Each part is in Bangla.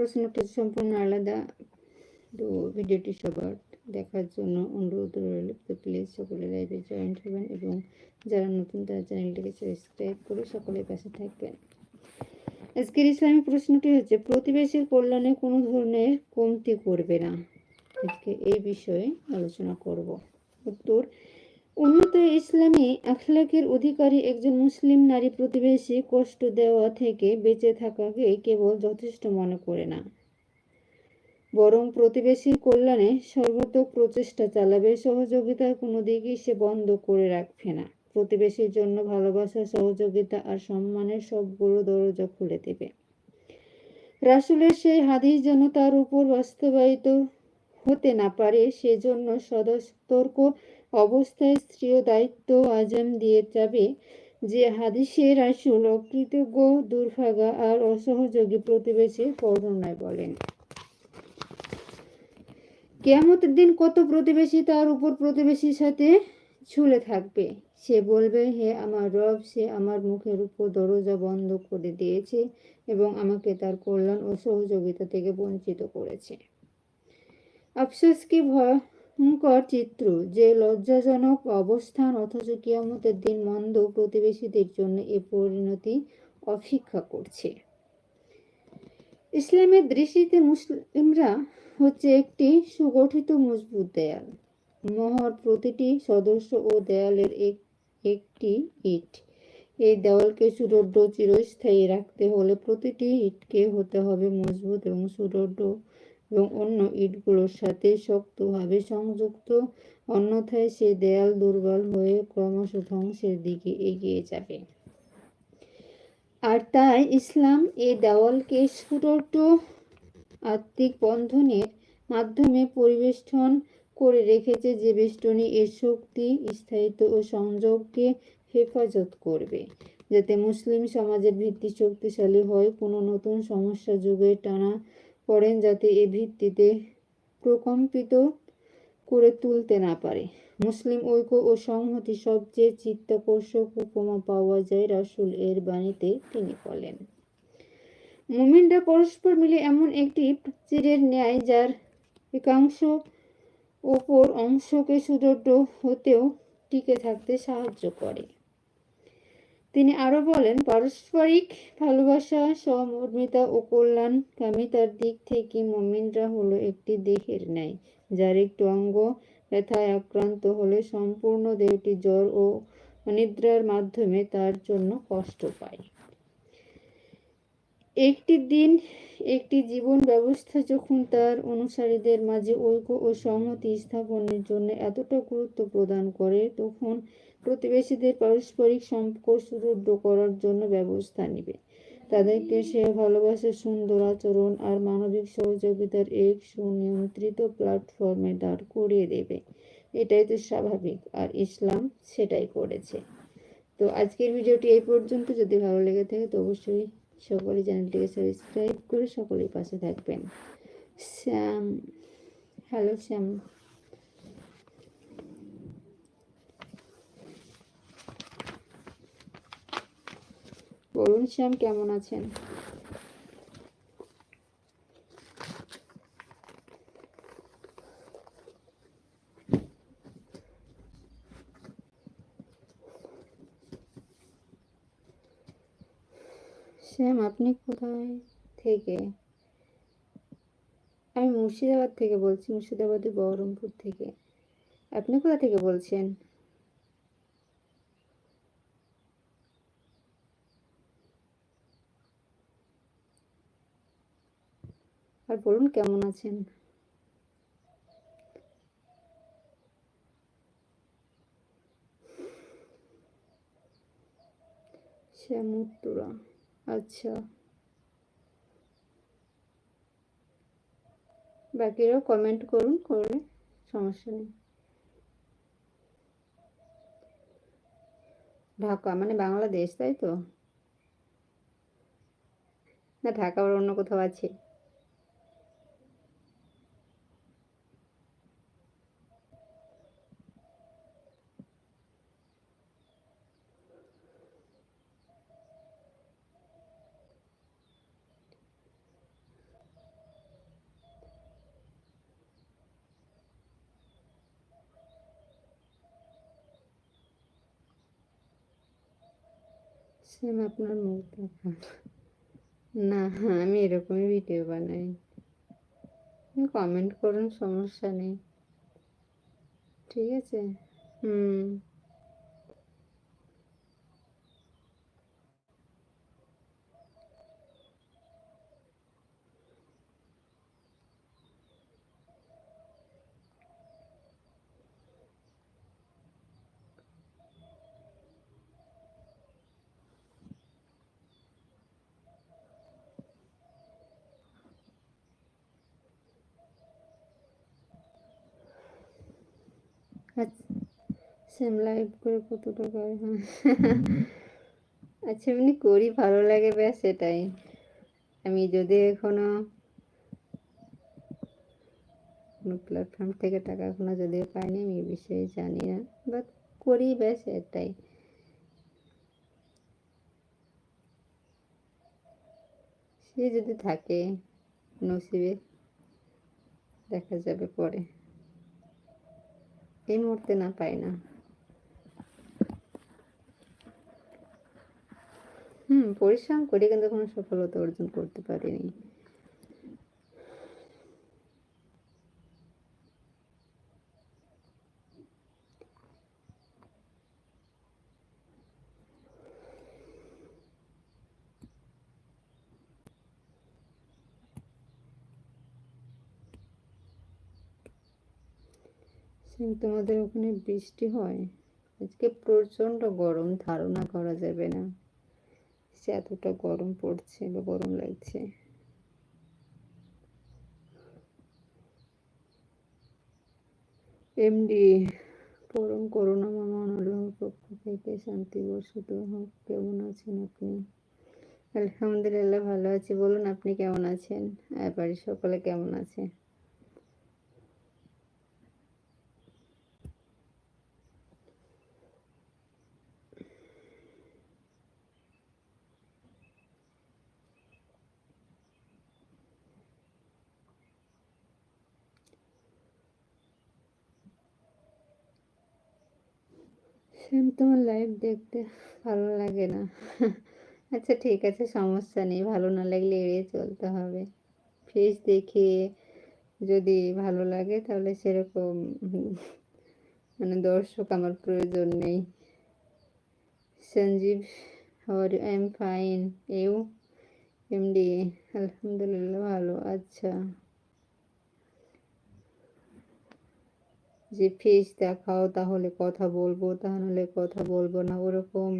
প্রশ্নটি সম্পূর্ণ আলাদা। তো ভিডিওটি সবার দেখার জন্য অনুরোধ রইল তো প্লিজ সকলে লাইভে জয়েন্ট হবেন এবং যারা নতুন তারা চ্যানেলটিকে সাবস্ক্রাইব করে সকলের পাশে থাকবেন। আজকের ইসলামিক প্রশ্নটি হচ্ছে, প্রতিবেশীর কল্যাণে কোনো ধরনের কমতি করবে না। আজকে এই বিষয়ে আলোচনা করব। উত্তর উন্নত ইসলামী আখলাকের অধিকারী একজন মুসলিম নারী প্রতিবেশী কষ্ট দেওয়া থেকে বেঁচে থাকাকে কেবল যথেষ্ট মনে করে না। বরং প্রতিবেশীর কল্যাণে সর্বাত্মক প্রচেষ্টা চালাবে সহযোগিতার কোনো দিকই সে বন্ধ করে রাখবে না। প্রতিবেশীর জন্য ভালোবাসা, সহযোগিতা আর সম্মানের সবগুলো দরজা খুলে দেবে। রাসুলের সেই হাদিস যেন তার উপর বাস্তবায়িত হতে না পারে, সেজন্য সদস্তর্ক অবস্থায় স্ত্রীয় দায়িত্ব আজম দিয়ে যাবে যে হাদিসে রাসুল অকৃতজ্ঞ, দুর্ভাগা আর অসহযোগী প্রতিবেশীর বর্ণনায় বলেন। কেয়ামতের দিন কত প্রতিবেশী তার উপর প্রতিবেশীর সাথে ঝুলে থাকবে? সে বলবে, হে আমার রব, সে আমার মুখের উপর দরজা বন্ধ করে দিয়েছে এবং আমাকে তার কল্যাণ ও সহযোগিতা থেকে বঞ্চিত করেছে। আফসোস কি ভয়ঙ্কর চিত্র, যে লজ্জাজনক অবস্থান অথচ কিয়ামতের দিন মন্দ প্রতিবেশীদের জন্য এ পরিণতি অপেক্ষা করছে। ইসলামের দৃষ্টিতে মুসলিমরা হচ্ছে একটি সুগঠিত মজবুত দেয়াল। মহর প্রতিটি সদস্য ও দেয়ালের এক, একটি ইট। এই দেওয়ালকে সুদৃঢ়, চিরস্থায়ী রাখতে হলে প্রতিটি ইটকে হতে হবে মজবুত এবং সুদৃঢ় এবং অন্য ইটগুলোর সাথে শক্তভাবে সংযুক্ত। অন্যথায় সে দেয়াল দুর্বল হয়ে ক্রমশ ধ্বংসের দিকে এগিয়ে যাবে। আর তাই ইসলাম এই দেওয়ালকে সুদৃঢ় আত্মিক বন্ধনের মাধ্যমে পরিবেষ্টন করে রেখেছে যে বেষ্টনী এর শক্তি, স্থায়িত্ব ও সংযোগকে হেফাজত করবে, যাতে মুসলিম সমাজের ভিত্তি শক্তিশালী হয়। কোনো নতুন সমস্যা যুগে টানা পড়েন যাতে এ ভিত্তিতে প্রকম্পিত করে তুলতে না পারে। মুসলিম ঐক্য ও সংহতি সবচেয়ে চিত্তাকর্ষক উপমা পাওয়া যায় রাসুল এর বাণীতে তিনি বলেন। মুমিনরা পরস্পর মিলে এমন একটি প্রাচীরের ন্যায় যার একাংশ ওপর অংশকে সুদৃঢ় হতেও টিকে থাকতে সাহায্য করে। তিনি আরও বলেন, পারস্পরিক ভালোবাসা, সমর্মিতা ও কল্যাণ কামিতার দিক থেকে মমিনরা হলো একটি দেহের ন্যায়, যার একটি অঙ্গ ব্যথায় আক্রান্ত হলে সম্পূর্ণ দেহটি জ্বর ও অনিদ্রার মাধ্যমে তার জন্য কষ্ট পায়। একটি দিন, একটি জীবন ব্যবস্থা যখন তার অনুসারীদের মাঝে ঐক্য ও সংহতি স্থাপনের জন্য এতটা গুরুত্ব প্রদান করে, তখন প্রতিবেশীদের পারস্পরিক সম্পর্ক সুদৃঢ় করার জন্য ব্যবস্থা নেবে। তাদেরকে সে ভালোবাসার সুন্দর আচরণ আর মানবিক সহযোগিতার এক সুনিয়ন্ত্রিত প্ল্যাটফর্মে দাঁড় করিয়ে দেবে। এটাই তো স্বাভাবিক, আর ইসলাম সেটাই করেছে। তো আজকের ভিডিওটি এই পর্যন্ত। যদি ভালো লেগে থাকে তো অবশ্যই সকলে চ্যানেলটিকে সাবস্ক্রাইব করে সকলেই পাশে থাকবেন। শ্যাম হ্যালো শ্যাম। বলুন শ্যাম কেমন আছেন শ্যাম আপনি কোথায় থেকে? আমি মুর্শিদাবাদ থেকে বলছি মুর্শিদাবাদের বহরমপুর থেকে। আপনি কোথা থেকে বলছেন? আর বলুন কেমন আছেন? শ্যামুত্তরা। আচ্ছা। বাকিরাও কমেন্ট করুন, করলে সমস্যা নেই। ঢাকা মানে বাংলাদেশ, তাই তো? না, ঢাকা আবার অন্য কোথাও আছে? সেম আপনার মুখ। দেখা না, আমি এরকমই ভিডিও বানাই। কমেন্ট করুন, সমস্যা নেই। ঠিক আছে? হুম আচ্ছা সেম লাইভ করে কত টাকা আচ্ছা এমনি করি ভালো লাগে ব্যাস সেটাই আমি যদি এখনও কোনো প্ল্যাটফর্ম থেকে টাকা এখনও যদিও পাইনি আমি এই বিষয়ে জানি না। বাট করি ব্যাস এটাই। সে যদি থাকে নসিবে দেখা যাবে পরে। এই মুহূর্তে না পাই না। হুম, পরিশ্রম করে কিন্তু কোনো সফলতা অর্জন করতে পারিনি। তোমাদের ওখানে বৃষ্টি হয়? আজকে প্রচণ্ড গরম, ধারণা করা যাবে না। সে এতটা গরম পড়ছে বা গরম লাগছে। এমডি, পরম করুণা মামা পক্ষ থেকে শান্তি বর্ষিত হোক কেমন আছেন আপনি? আলহামদুলিল্লাহ ভালো আছি। বলুন, আপনি কেমন আছেন? আর বাড়ির সকলে কেমন আছে? শ্যাম তোমার লাইভ দেখতে ভালো লাগে না। আচ্ছা ঠিক আছে, সমস্যা নেই। ভালো না লাগলে এড়িয়ে চলতে হবে। ফেস দেখে যদি ভালো লাগে, তাহলে সেরকম মানে দর্শক আমার প্রয়োজন নেই। Sanjeev I am fine you MD আলহামদুলিল্লাহ, ভালো। আচ্ছা। যে ফেস দেখাও, তাহলে কথা বলব, তাহলে কথা বলব না। ওরকম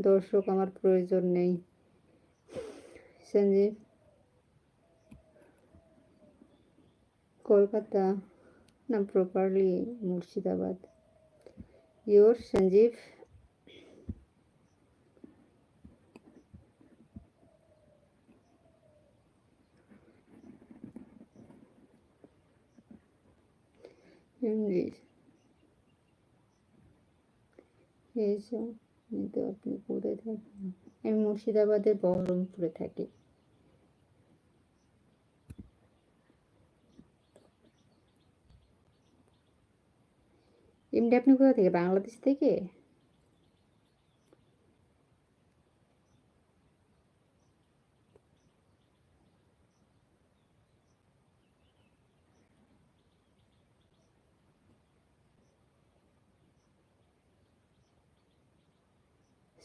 দর্শক আমার প্রয়োজন নেই। সঞ্জীব, কলকাতা না প্রপারলি মুর্শিদাবাদ? ইয়োর সঞ্জীব এসো তো আপনি কোথায় থাকেন? আমি মুর্শিদাবাদের বহরমপুরে থাকি। এমনি আপনি কোথা থেকে? বাংলাদেশ থেকে?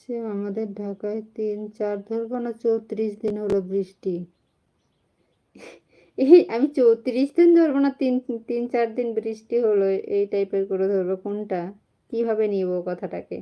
সে আমাদের ঢাকায় তিন, চার ধরবো না চৌত্রিশ দিন হলো বৃষ্টি? এই আমি চৌত্রিশ দিন ধরবো না তিন তিন, চার দিন বৃষ্টি হলো, এই টাইপের করে ধরবো, কোনটা? কীভাবে নিব কথাটাকে?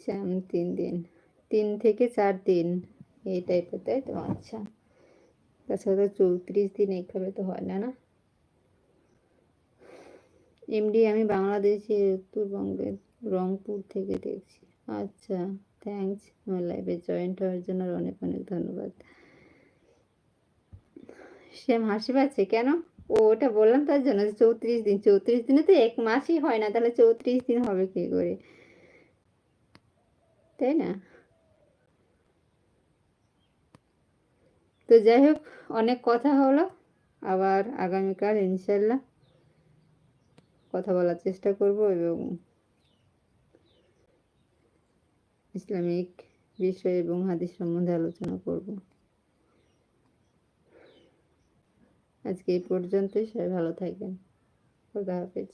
শ্যাম, তিন দিন, তিন থেকে চার দিন, এই টাইপের, তাই তো? আচ্ছা। তাছাড়া তো চৌত্রিশ দিন এইভাবে তো হয় না না এমডি আমি বাংলাদেশের উত্তরবঙ্গের রংপুর থেকে দেখছি। আচ্ছা থ্যাংকস আমার লাইভে জয়েন্ট হওয়ার জন্য অনেক অনেক ধন্যবাদ। সেম হাসি পাচ্ছে কেন? ও, ওটা বললাম তার জন্য চৌত্রিশ দিন, চৌত্রিশ দিনে তো এক মাসই হয় না, তাহলে চৌত্রিশ দিন হবে কি করে? তাই না? তো যাই হোক, অনেক কথা হলো। আবার আগামীকাল ইনশাল্লাহ কথা বলার চেষ্টা করব এবং ইসলামিক বিষয় এবং হাদিস সম্বন্ধে আলোচনা করব। আজকে এই পর্যন্তই, সবাই ভালো থাকবেন খোদা হাফেজ।